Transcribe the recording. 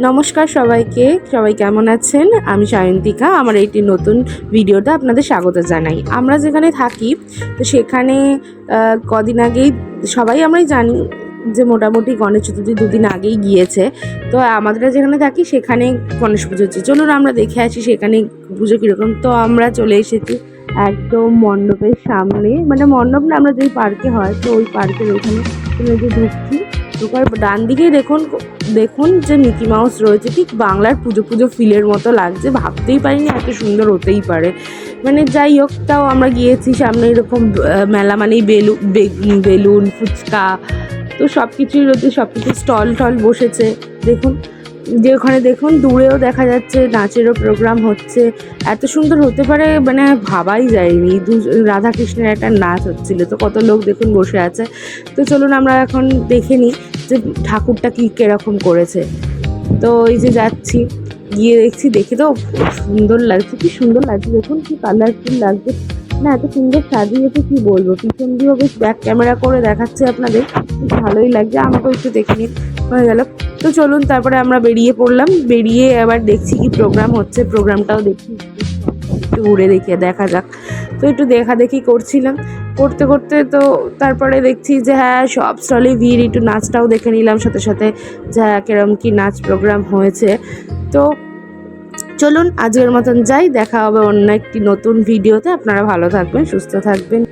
নমস্কার সবাইকে। সবাই কেমন আছেন? আমি সায়ন্তিকা। আমার এইটি নতুন ভিডিওটা আপনাদের স্বাগত জানাই। আমরা যেখানে থাকি, তো সেখানে কদিন আগেই সবাই আমরাই জানি যে মোটামুটি গণেশ চতুর্থী দুদিন আগেই গিয়েছে। তো আমাদের যেখানে থাকি, সেখানে গণেশ পুজো হচ্ছে। চলুন আমরা দেখে আসি সেখানে পুজো কীরকম। তো আমরা চলে এসেছি একদম মণ্ডপের সামনে। মানে মণ্ডপ না, আমরা যেই পার্কে হয়, তো ওই পার্কের ওইখানে ঢুকছি। ঢোকার ডান দিকেই দেখুন দেখুন যে মিকি মাউস রয়েছে, ঠিক বাংলার পুজো পুজো ফিলের মতো লাগছে, ভাবতেই পারিনি এত সুন্দর হতেই পারে। মানে যাই হোক, তাও আমরা গিয়েছি, সামনে এরকম মেলা মানেই বেলু বেলুন, ফুচকা, তো সব কিছুই রয়েছে সব কিছু স্টল টল বসেছে। দেখুন, যে ওখানে দেখুন, দূরেও দেখা যাচ্ছে, নাচেরও প্রোগ্রাম হচ্ছে। এত সুন্দর হতে পারে মানে ভাবাই যায়নি। রাধাকৃষ্ণের একটা নাচ হচ্ছিল, তো কত লোক দেখুন বসে আছে। তো চলুন আমরা এখন দেখে নিই যে ঠাকুরটা কি কীরকম করেছে। তো এই যে যাচ্ছি, গিয়ে দেখছি, দেখে তো সুন্দর লাগছে, কি সুন্দর লাগছে, দেখুন কি কালারফুল লাগছে। না, এত সুন্দর সাজিয়েছে, কি বলব? পিছন দিয়েও বেশ ব্যাক ক্যামেরা করে দেখাচ্ছে আপনাদের ভালোই লাগছে, আমাকেও একটু দেখে নিন, হয়ে গেল। তো চলুন, তারপরে আমরা বেরিয়ে পড়লাম, বেরিয়ে আবার দেখছি কি প্রোগ্রাম হচ্ছে প্রোগ্রামটাও দেখি, একটু ঘুরে দেখে দেখা যাক। তো একটু দেখা দেখি করছিলাম করতে করতে তো তারপরে দেখছি যে হ্যাঁ সব স্টলে ভিড়, একটু নাচটাও দেখে নিলাম সাথে সাথে যে হ্যাঁ কিরম কি নাচ প্রোগ্রাম হয়েছে। তো চলুন আজকের মতন যাই, দেখা হবে অন্য একটি নতুন ভিডিওতে আপনারা ভালো থাকবেন, সুস্থ থাকবেন।